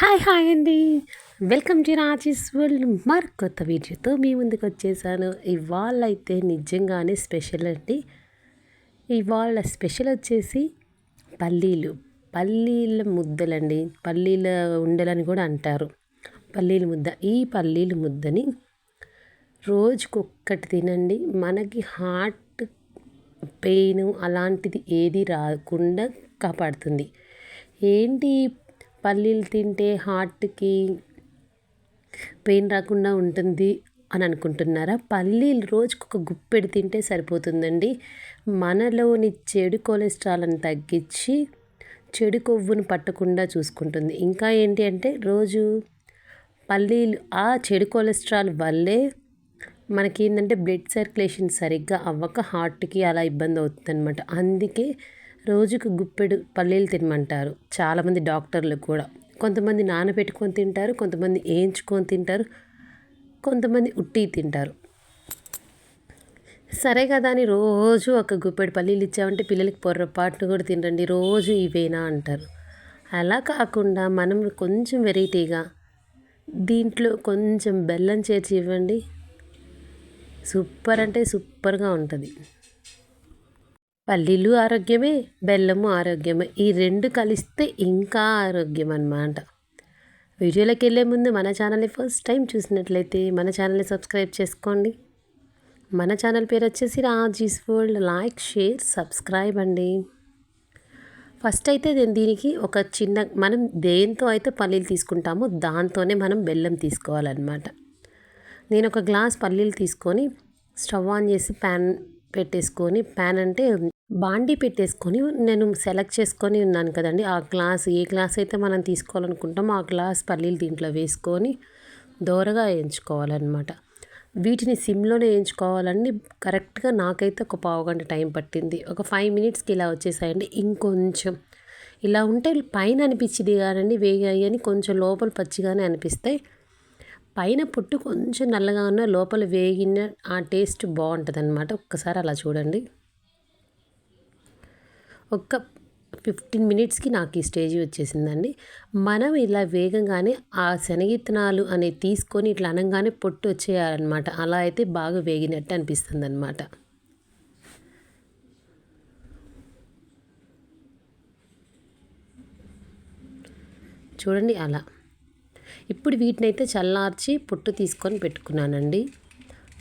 Hi hi అండి. Welcome to Raji's world. మరి కొత్త వీడియోతో మీ ముందుకు వచ్చేసాను. ఇవాళ అయితే నిజంగానే స్పెషల్ అండి. ఇవాళ స్పెషల్ వచ్చేసి పల్లీలు. పల్లీల ముద్దలండి. పల్లీల ఉండలని కూడా అంటారు. పల్లీల ముద్ద. ఈ పల్లీల ముద్దని రోజుకొక్కటి తినండి. మనకి హార్ట్ పెయిన్ అలాంటిది ఏది రాకుండా కాపాడుతుంది. ఏంటి పల్లీలు తింటే హార్ట్కి పెయిన్ రాకుండా ఉంటుంది అని అనుకుంటున్నారా? పల్లీలు రోజుకు ఒక గుప్పెడు తింటే సరిపోతుందండి. మనలోని చెడు కొలెస్ట్రాల్ని తగ్గించి చెడు కొవ్వును పట్టకుండా చూసుకుంటుంది. ఇంకా ఏంటి అంటే రోజు పల్లీలు ఆ చెడు కొలెస్ట్రాల్ వల్లే మనకి ఏంటంటే బ్లడ్ సర్క్యులేషన్ సరిగ్గా అవ్వక హార్ట్కి అలా ఇబ్బంది అవుతుంది అనమాట అందుకే రోజుకు గుప్పెడు పల్లీలు తినమంటారు. చాలామంది డాక్టర్లు కూడా. కొంతమంది నానబెట్టుకొని తింటారు కొంతమంది వేయించుకొని తింటారు కొంతమంది ఉట్టి తింటారు. సరే కదా అని రోజు ఒక గుప్పెడు పల్లీలు ఇచ్చామంటే పిల్లలకి పొర్రపాటును కూడా తినండి రోజు ఇవేనా అంటారు. అలా కాకుండా మనం కొంచెం వెరైటీగా దీంట్లో కొంచెం బెల్లం చేర్చి ఇవ్వండి. సూపర్ అంటే సూపర్గా ఉంటుంది. పల్లీలు ఆరోగ్యమే బెల్లము ఆరోగ్యమే. ఈ రెండు కలిస్తే ఇంకా ఆరోగ్యం అన్నమాట వీడియోలోకి వెళ్ళే ముందు మన ఛానల్ని ఫస్ట్ టైం చూసినట్లయితే మన ఛానల్ని సబ్స్క్రైబ్ చేసుకోండి. మన ఛానల్ పేరు వచ్చేసి Raji's world. Like share subscribe అండి. ఫస్ట్ అయితే నేను దీనికి ఒక చిన్న మనం దేంతో అయితే పల్లీలు తీసుకుంటామో దాంతోనే మనం బెల్లం తీసుకోవాలన్నమాట. నేను ఒక గ్లాస్ పల్లీలు తీసుకొని స్టవ్ ఆన్ చేసి ప్యాన్ పెట్టేసుకొని ప్యాన్ అంటే బాండీ పెట్టేసుకొని నేను సెలెక్ట్ చేసుకొని ఉన్నాను కదండి. ఆ గ్లాస్ ఏ గ్లాస్ అయితే మనం తీసుకోవాలనుకుంటామో ఆ గ్లాస్ పల్లీలు దీంట్లో వేసుకొని దోరగా వేయించుకోవాలన్నమాట. వీటిని సిమ్లోనే వేయించుకోవాలండి. కరెక్ట్గా నాకైతే ఒక పావు గంట టైం పట్టింది. ఒక ఫైవ్ మినిట్స్కి ఇలా వచ్చేసాయండి. ఇంకొంచెం ఇలా ఉంటే పైన అనిపించింది కానండి వేగాయి అని కొంచెం లోపల పచ్చిగానే అనిపిస్తాయి. పైన పుట్టు కొంచెం నల్లగా ఉన్న లోపల వేగిన ఆ టేస్ట్ బాగుంటుంది అనమాట ఒక్కసారి అలా చూడండి. ఒక్క ఫిఫ్టీన్ మినిట్స్కి నాకు ఈ స్టేజ్ వచ్చేసిందండి. మనం ఇలా వేగంగానే ఆ శనగిత్తనాలు అనేవి తీసుకొని ఇట్లా అనగానే పొట్టు వచ్చేయాలన్నమాట. అలా అయితే బాగా వేగినట్టు అనిపిస్తుంది అనమాట చూడండి అలా. ఇప్పుడు వీటినైతే చల్లార్చి పొట్టు తీసుకొని పెట్టుకున్నానండి.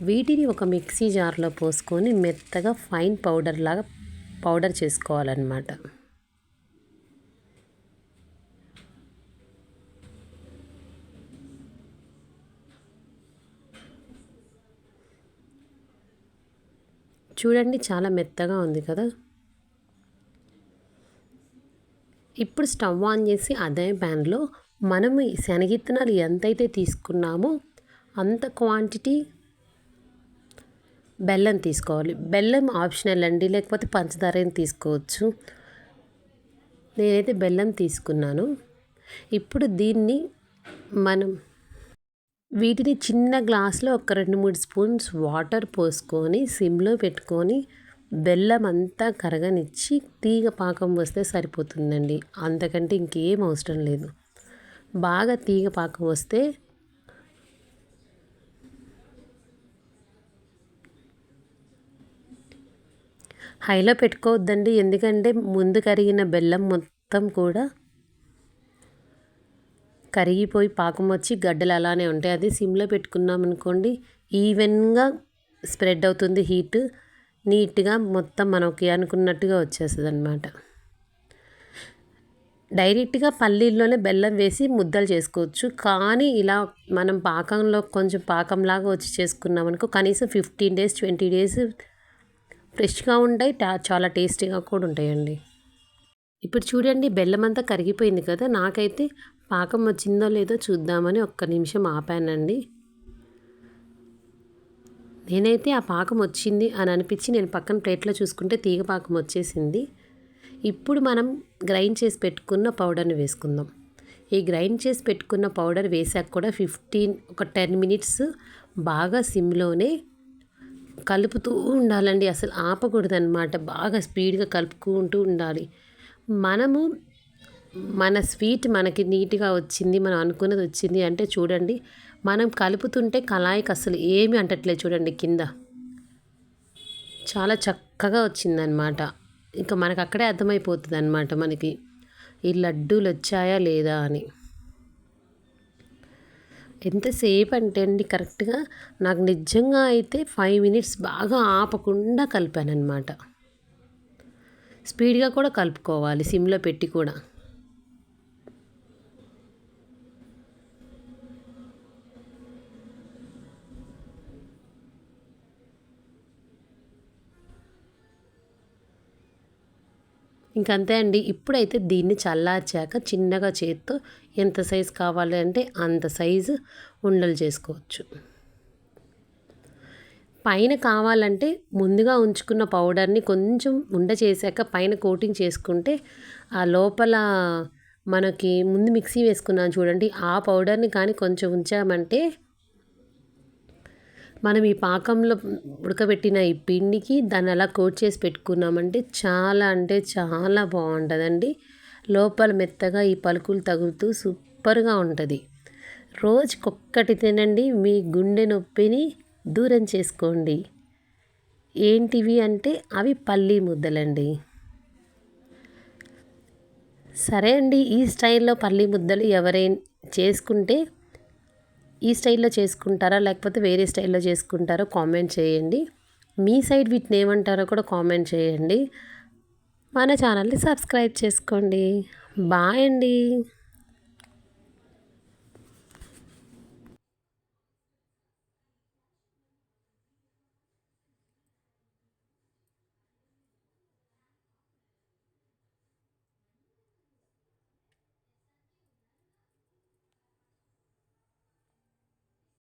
వీటిని ఒక మిక్సీ జార్లో పోసుకొని మెత్తగా ఫైన్ పౌడర్ లాగా పౌడర్ చేసుకోవాలన్నమాట. చూడండి చాలా మెత్తగా ఉంది కదా. ఇప్పుడు స్టవ్ ఆన్ చేసి అదే ప్యాన్లో మనము శనగిత్తనాలు ఎంతైతే తీసుకున్నామో అంత క్వాంటిటీ బెల్లం తీసుకోవాలి. బెల్లం ఆప్షనల్ అండి లేకపోతే పంచదారని తీసుకోవచ్చు. నేనైతే బెల్లం తీసుకున్నాను. ఇప్పుడు దీన్ని మనం వీటిని చిన్న గ్లాస్లో ఒక రెండు మూడు స్పూన్స్ వాటర్ పోసుకొని సిమ్లో పెట్టుకొని బెల్లం అంతా కరగనిచ్చి తీగ పాకం వస్తే సరిపోతుందండి. అంతకంటే ఇంకేం అవసరం లేదు. బాగా తీగ పాకం వస్తే హైలో పెట్టుకోవద్దండి. ఎందుకంటే ముందు కరిగిన బెల్లం మొత్తం కూడా కరిగిపోయి పాకం వచ్చి గడ్డలు అలానే ఉంటాయి. అది సిమ్లో పెట్టుకున్నాం అనుకోండి ఈవెన్గా స్ప్రెడ్ అవుతుంది హీట్. నీట్గా మొత్తం మనకి అనుకున్నట్టుగా వచ్చేస్తుంది అనమాట డైరెక్ట్గా పల్లీల్లోనే బెల్లం వేసి ముద్దలు చేసుకోవచ్చు. కానీ ఇలా మనం పాకంలో కొంచెం పాకంలాగా వచ్చి చేసుకున్నాం అనుకో కనీసం ఫిఫ్టీన్ డేస్ ట్వంటీ డేస్ ఫ్రెష్గా ఉంటాయి చాలా టేస్టీగా కూడా ఉంటాయండి. ఇప్పుడు చూడండి బెల్లం అంతా కరిగిపోయింది కదా నాకైతే పాకం వచ్చిందో లేదో చూద్దామని ఒక్క నిమిషం ఆపానండి. నేనైతే ఆ పాకం వచ్చింది అని అనిపించి నేను పక్కన ప్లేట్లో చూసుకుంటే తీగ పాకం వచ్చేసింది. ఇప్పుడు మనం గ్రైండ్ చేసి పెట్టుకున్న పౌడర్ని వేసుకుందాం. ఈ గ్రైండ్ చేసి పెట్టుకున్న పౌడర్ వేసాక కూడా ఫిఫ్టీన్ ఒక టెన్ మినిట్స్ బాగా సిమ్లోనే కలుపుతూ ఉండాలండి. అసలు ఆపకూడదన్నమాట. బాగా స్పీడ్గా కలుపుకుంటూ ఉండాలి. మనము మన స్వీట్ మనకి నీట్గా వచ్చింది మనం అనుకున్నది వచ్చింది అంటే చూడండి మనం కలుపుతుంటే కళాయికి అసలు ఏమి అంటట్లేదు చూడండి కింద. చాలా చక్కగా వచ్చిందనమాట ఇంకా మనకు అక్కడే అర్థమైపోతుంది అనమాట మనకి. ఈ లడ్డూలు వచ్చాయా లేదా అని. ఎంతసేపు అంటే అండి కరెక్ట్గా నాకు నిజంగా అయితే ఫైవ్ మినిట్స్ బాగా ఆపకుండా కలిపాను అనమాట స్పీడ్గా కూడా కలుపుకోవాలి సిమ్లో పెట్టి కూడా. ఇంకంతే అండి. ఇప్పుడైతే దీన్ని చల్లార్చాక చిన్నగా చేత్తో ఎంత సైజు కావాలి అంటే అంత సైజు ఉండలు చేసుకోవచ్చు. పైన కావాలంటే ముందుగా ఉంచుకున్న పౌడర్ని కొంచెం ఉండ చేశాక పైన కోటింగ్ చేసుకుంటే ఆ లోపల మనకి ముందు మిక్సీ వేసుకున్నాను చూడండి. ఆ పౌడర్ని కానీ కొంచెం ఉంచామంటే మనం ఈ పాకంలో ఉడకబెట్టిన ఈ పిండికి దాన్ని అలా కోట్ చేసి పెట్టుకున్నామంటే చాలా అంటే చాలా బాగుంటుందండి. లోపల మెత్తగా ఈ పలుకులు తగులుతూ సూపర్గా ఉంటుంది. రోజుకొక్కటి తినండి మీ గుండె నొప్పిని దూరం చేసుకోండి. ఏంటివి అంటే అవి పల్లీ ముద్దలండి. సరే అండి ఈ స్టైల్లో పల్లీ ముద్దలు ఎవరైనా చేసుకుంటే ఈ స్టైల్లో చేసుకుంటారా? లేకపోతే వేరే స్టైల్లో చేసుకుంటారో? కామెంట్ చేయండి. మీ సైడ్ వీటిని ఏమంటారో కూడా కామెంట్ చేయండి. మన ఛానల్ని సబ్స్క్రైబ్ చేసుకోండి. బాయ్ అండి.